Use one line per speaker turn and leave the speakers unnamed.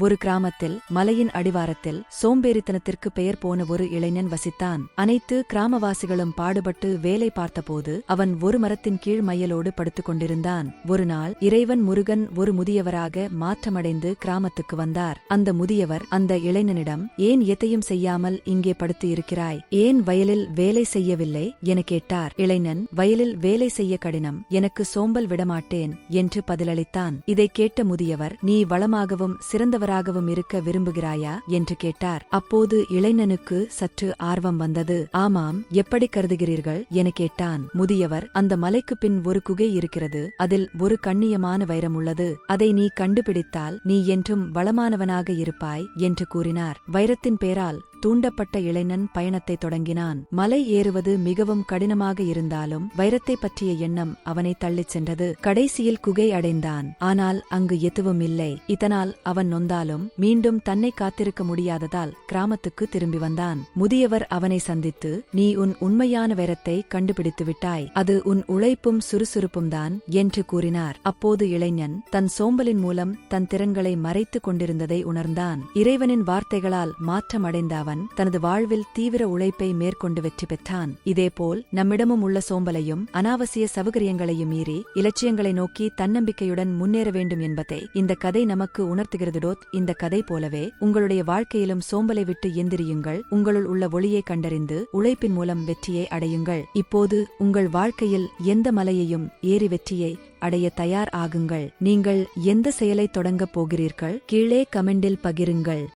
ஒரு கிராமத்தில் மலையின் அடிவாரத்தில் சோம்பேறித்தனத்திற்கு பெயர் போன ஒரு இளைஞன் வசித்தான். அனைத்து கிராமவாசிகளும் பாடுபட்டு வேலை பார்த்தபோது அவன் ஒரு மரத்தின் கீழ் மையலோடு படுத்துக் கொண்டிருந்தான். ஒரு நாள் இறைவன் முருகன் ஒரு முதியவராக மாற்றமடைந்து கிராமத்துக்கு வந்தார். அந்த முதியவர் அந்த இளைஞனிடம் ஏன் எதையும் செய்யாமல் இங்கே படுத்து இருக்கிறாய்? ஏன் வயலில் வேலை செய்யவில்லை? என கேட்டார். இளைஞன் வயலில் வேலை செய்ய கடினம். எனக்கு சோம்பல் விடமாட்டேன் என்று பதிலளித்தான். இதை கேட்ட முதியவர் நீ வளமாகவும் சிறந்தவராகவும் இருக்க விரும்புகிறாயா? என்று கேட்டார். அப்போது இளைஞனுக்கு சற்று ஆர்வம் வந்தது. ஆமாம் எப்படி கருதுகிறீர்கள்? என கேட்டான். முதியவர் அந்த மலைக்கு பின் ஒரு குகை இருக்கிறது. அதில் ஒரு கண்ணியமான வைரம் உள்ளது. அதை நீ கண்டுபிடித்தால் நீ என்றும் வளமானவனாக இருப்பாய் என்று கூறினார். வைரத்தின் பேரால் தூண்டப்பட்ட இளைஞன் பயணத்தை தொடங்கினான். மலை ஏறுவது மிகவும் கடினமாக இருந்தாலும் வைரத்தை பற்றிய எண்ணம் அவனை தள்ளிச் சென்றது. கடைசியில் குகை அடைந்தான். ஆனால் அங்கு எதுவும் இல்லை. இதனால் அவன் நொந்தாலும் மீண்டும் தன்னை காத்திருக்க முடியாததால் கிராமத்துக்கு திரும்பி வந்தான். முதியவர் அவனை சந்தித்து நீ உன் உண்மையான வைரத்தை கண்டுபிடித்து விட்டாய். அது உன் உழைப்பும் சுறுசுறுப்பும் தான் என்று கூறினார். அப்போது இளைஞன் தன் சோம்பலின் மூலம் தன் திறன்களை மறைத்துக் கொண்டிருந்ததை உணர்ந்தான். இறைவனின் வார்த்தைகளால் மாற்றமடைந்த அவன் தனது வாழ்வில் தீவிர உழைப்பை மேற்கொண்டு வெற்றி பெற்றான். இதேபோல் நம்மிடமும் உள்ள சோம்பலையும் அனாவசிய சௌகரியங்களையும் மீறி இலட்சியங்களை நோக்கி தன்னம்பிக்கையுடன் முன்னேற வேண்டும் என்பதை இந்த கதை நமக்கு உணர்த்துகிறதுடோத் இந்த கதை போலவே உங்களுடைய வாழ்க்கையிலும் சோம்பலை விட்டு எந்திரியுங்கள். உங்களுள் உள்ள ஒளியை கண்டறிந்து உழைப்பின் மூலம் வெற்றியை அடையுங்கள். இப்போது உங்கள் வாழ்க்கையில் எந்த மலையையும் ஏறி வெற்றியை அடைய தயார் ஆகுங்கள். நீங்கள் எந்த செயலை தொடங்கப் போகிறீர்கள்? கீழே கமெண்டில் பகிருங்கள்.